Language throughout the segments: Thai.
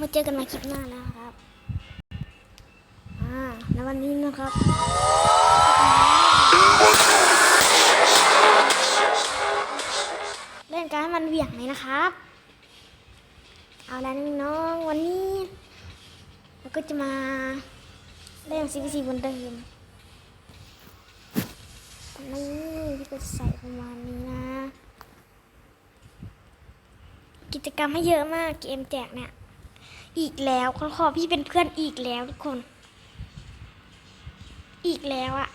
มาเจอกันใหม่คลิปหน้าแล้วครับ อ่าในวันนี้นะครับเล่นการดให้มันเหวี่ยงเลยนะครับ เอาละน้องวันนี้เราก็จะมาเล่น CPC บนเดิมนี่พี่ก็จะใส่ประมาณนี้นะ กิจกรรมให้เยอะมากเกมแจกเนี่ย อีกแล้วขอขอพี่เป็นเพื่อนอีกแล้วทุกคน อีกแล้วอะ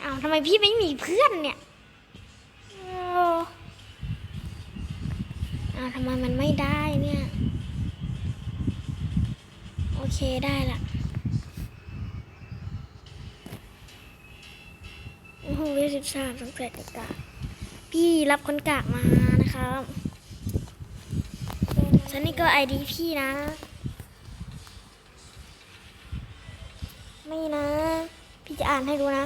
เอาทำไมพี่ไม่มีเพื่อนเนี่ยเอาทำไมมันไม่ได้เนี่ย โอเคได้ละโอ้โหเวสิบสามสองแปดกากพี่รับคนกากมานะครับ ฉันนี่ก็ไอดีพี่นะ ไม่นะ พี่จะอ่านให้ดูนะ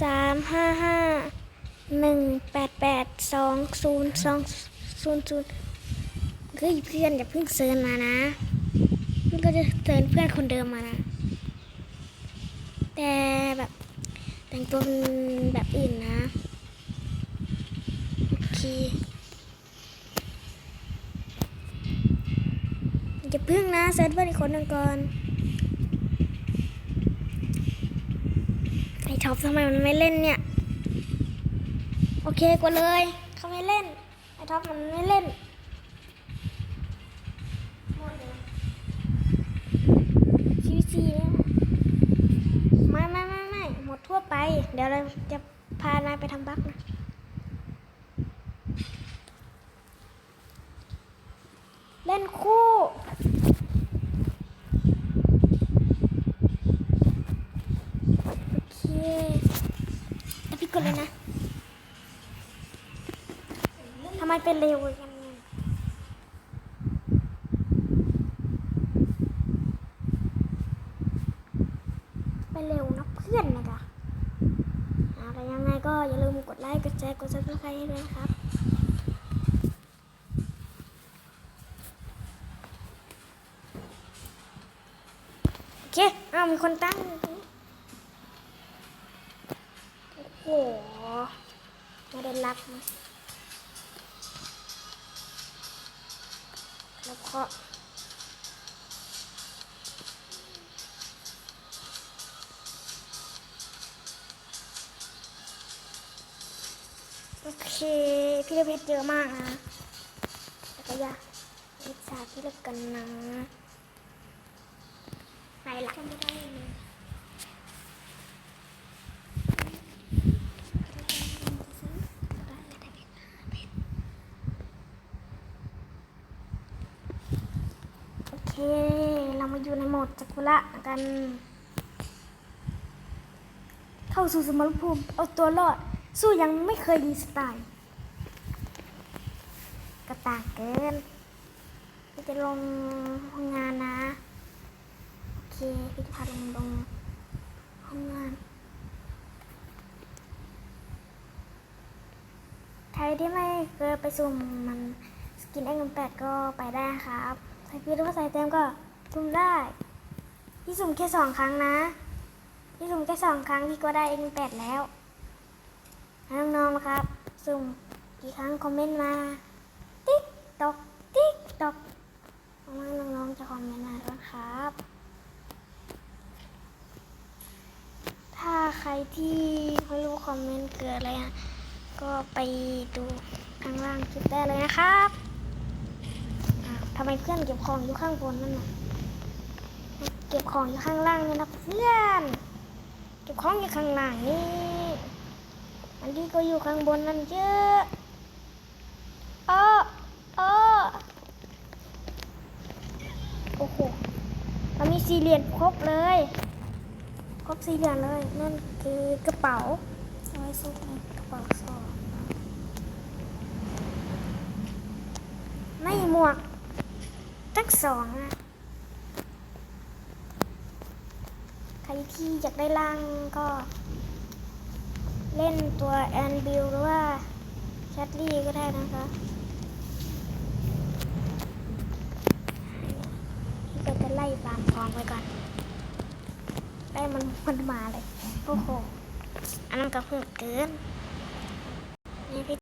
สามห้าห้าหนึ่งแปดแปดสองศูนย์สองศูนย์ศูนย์เฮ้ยเพื่อนอย่าเพิ่งเซิร์นมานะเพื่อนก็จะเซิร์นเพื่อนคนเดิมมานะ แต่แบบแต่งตัวเป็นแบบอื่นนะ โอเค อย่าเพิ่งนะเซิร์ชเพื่อนอีกคนหนึ่งก่อนไอท็อปทำไมมันไม่เล่นเนี่ย โอเคกว่าเลยเขาไม่เล่นไอท็อปมันไม่เล่นหมดเลยชีวิตซีเนี่ยไม่ไม่ไม่ไม่หมดทั่วไป เดี๋ยวเราจะพานายไปทำบั๊กนะ เล่นคู่ โอเค แล้วพี่กดเลยนะทำไมเป็นเร็วกันเนี่ยเป็นเร็วนะเพื่อนนะจ๊ะอะไรยังไงก็อย่าลืมกดไลค์ กดแชร์ กดซับสไครต์ให้ด้วยนะครับโอเคอ้าวมีคนตั้ง หไม่ได้รับนะแล้วก็โอเค พี่เล็กเพชรเยอะมากนะแล้วก็อยากอิจฉาพี่เล็กกันนะไหนล่ะไม่ได้ เยโอเคเรามาอยู่ในโหมดจักรุระกัน เข้าสู่สมรภูมิเอาตัวรอด สู้ยังไม่เคยดีสไตล์กระตากเกินพี่จะลงห้องงานนะ โอเคพี่จะพาลงลงห้องงานใครที่ไม่เคยไปสุ่มมันสกินเอ็มแปดก็ไปได้ครับ ใส่พีหรือว่าใส่เต็มก็สุ่มได้พี่สุ่มแค่สองครั้งนะพี่สุ่มแค่สองครั้งพี่ก็ได้เอ็มแปดแล้วน้องๆนะครับ สุ่มกี่ครั้งคอมเมนต์มา ติ๊กตอกติ๊กตอกว่าน้องๆจะคอมเมนต์มาด้วยครับ ถ้าใครที่ไม่รู้คอมเมนต์เกิดอะไรอะก็ไปดูข้างล่างคลิปได้เลยนะครับ ทำไมเพื่อนเก็บของอยู่ข้างบนนั่นน่ะเก็บของอยู่ข้างล่างนี่นะเพื่อน เก็บของอยู่ข้างล่างนี่อันที่ก็อยู่ข้างบนนั่นเยอะเออเออโอ้โหมันมีสี่เหรียญครบเลย ครบสี่เหรียญเลย นั่นคือกระเป๋าเอาไว้ซุกในกระเป๋าซองไม่หมวก ตั้งสองอะใครที่อยากได้ล่างก็ เล่นตัวแอนบิลหรือว่าแคทลี่ก็ได้นะคะก็จะไล่บางกองไปก่อน ได้มันมันมาเลย โอ้โห อันนั้นก็เพิ่งเกินนี่พี่